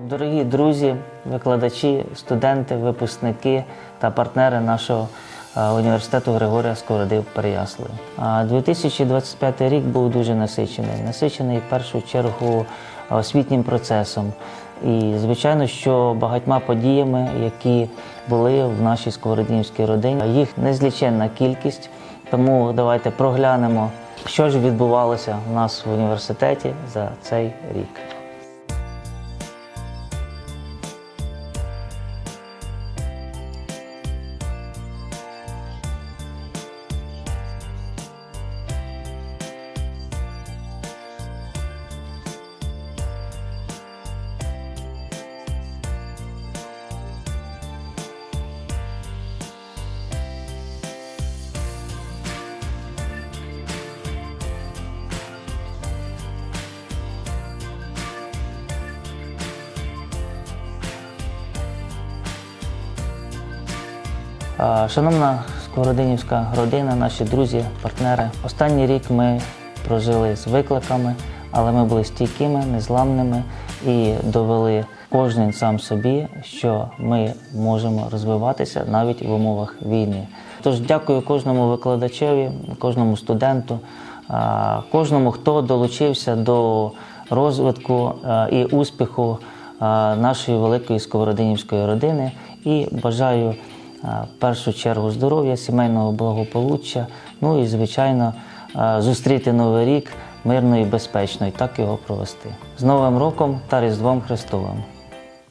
Дорогі друзі, викладачі, студенти, випускники та партнери нашого е, університету Григорія Сковороди в Переяславі. 2025 рік був дуже насичений. Насичений в першу чергу освітнім процесом. І, звичайно, що багатьма подіями, які були в нашій сковородинівській родині. Їх незліченна кількість. Тому давайте проглянемо, що ж відбувалося у нас в університеті за цей рік. Шановна Сковородинівська родина, наші друзі, партнери. Останній рік ми прожили з викликами, але ми були стійкими, незламними і довели кожен сам собі, що ми можемо розвиватися навіть в умовах війни. Тож дякую кожному викладачеві, кожному студенту, кожному, хто долучився до розвитку і успіху нашої великої сковородинівської родини і бажаю в першу чергу здоров'я, сімейного благополуччя, ну і, звичайно, зустріти Новий рік мирно і безпечно, і так його провести. З Новим роком та Різдвом Христовим!